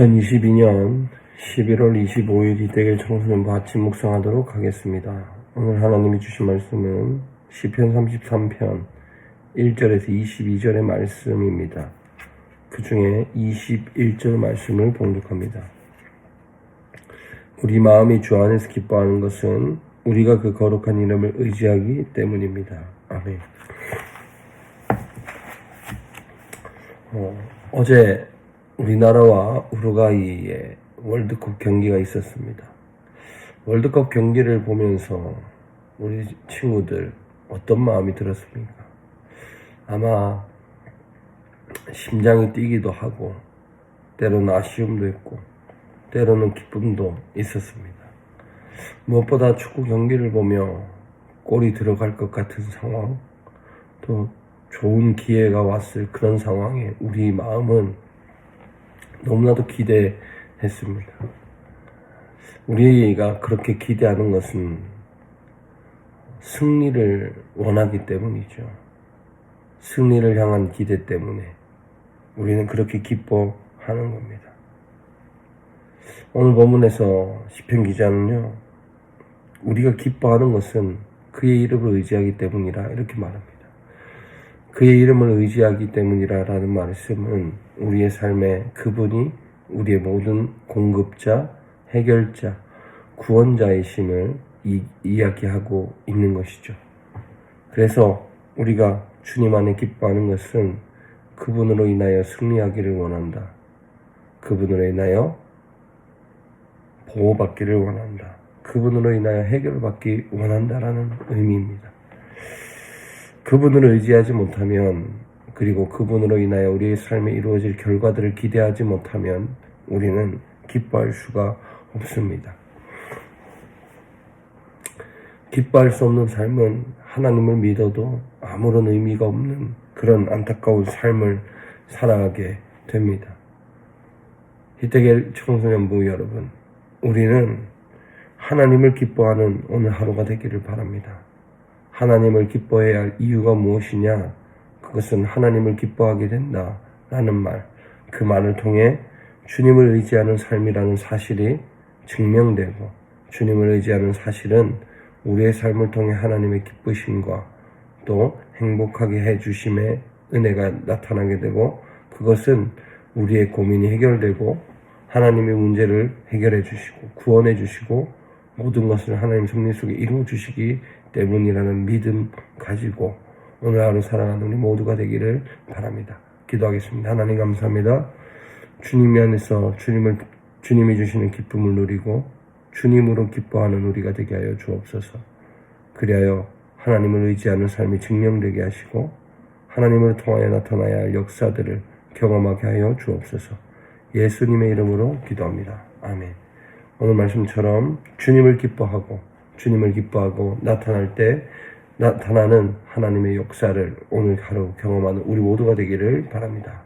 2022년 11월 25일 이대길 청소년부 아침 묵상하도록 하겠습니다. 오늘 하나님이 주신 말씀은 시편 33편 1절에서 22절의 말씀입니다. 그 중에 21절 말씀을 봉독합니다. 우리 마음이 주 안에서 기뻐하는 것은 우리가 그 거룩한 이름을 의지하기 때문입니다. 아멘. 어, 어제 우리나라와 우루과이의 월드컵 경기가 있었습니다. 월드컵 경기를 보면서 우리 친구들 어떤 마음이 들었습니까? 아마 심장이 뛰기도 하고 때로는 아쉬움도 있고 때로는 기쁨도 있었습니다. 무엇보다 축구 경기를 보며 골이 들어갈 것 같은 상황 또 좋은 기회가 왔을 그런 상황에 우리 마음은 너무나도 기대했습니다. 우리가 그렇게 기대하는 것은 승리를 원하기 때문이죠. 승리를 향한 기대 때문에 우리는 그렇게 기뻐하는 겁니다. 오늘 본문에서 시편 기자는요, 우리가 기뻐하는 것은 그의 이름을 의지하기 때문이라 이렇게 말합니다. 그의 이름을 의지하기 때문이라라는 말씀은 우리의 삶에 그분이 우리의 모든 공급자, 해결자, 구원자이심을 이, 이야기하고 있는 것이죠. 그래서 우리가 주님 안에 기뻐하는 것은 그분으로 인하여 승리하기를 원한다. 그분으로 인하여 보호받기를 원한다. 그분으로 인하여 해결받기 원한다라는 의미입니다. 그분을 의지하지 못하면 그리고 그분으로 인하여 우리의 삶에 이루어질 결과들을 기대하지 못하면 우리는 기뻐할 수가 없습니다. 기뻐할 수 없는 삶은 하나님을 믿어도 아무런 의미가 없는 그런 안타까운 삶을 살아가게 됩니다. 히테겔 청소년부 여러분, 우리는 하나님을 기뻐하는 오늘 하루가 되기를 바랍니다. 하나님을 기뻐해야 할 이유가 무엇이냐? 그것은 하나님을 기뻐하게 된다. 라는 말. 그 말을 통해 주님을 의지하는 삶이라는 사실이 증명되고, 주님을 의지하는 사실은 우리의 삶을 통해 하나님의 기쁘심과 또 행복하게 해주심의 은혜가 나타나게 되고, 그것은 우리의 고민이 해결되고, 하나님의 문제를 해결해 주시고, 구원해 주시고, 모든 것을 하나님 섭리 속에 이루어 주시기 때문이라는 믿음 가지고 오늘 하루 살아가는 우리 모두가 되기를 바랍니다. 기도하겠습니다. 하나님 감사합니다. 주님 안에서 주님을 주님이 주시는 기쁨을 누리고 주님으로 기뻐하는 우리가 되게 하여 주옵소서. 그리하여 하나님을 의지하는 삶이 증명되게 하시고 하나님을 통하여 나타나야 할 역사들을 경험하게 하여 주옵소서. 예수님의 이름으로 기도합니다. 아멘. 오늘 말씀처럼 주님을 기뻐하고 주님을 기뻐하고 나타날 때 나타나는 하나님의 역사를 오늘 하루 경험하는 우리 모두가 되기를 바랍니다.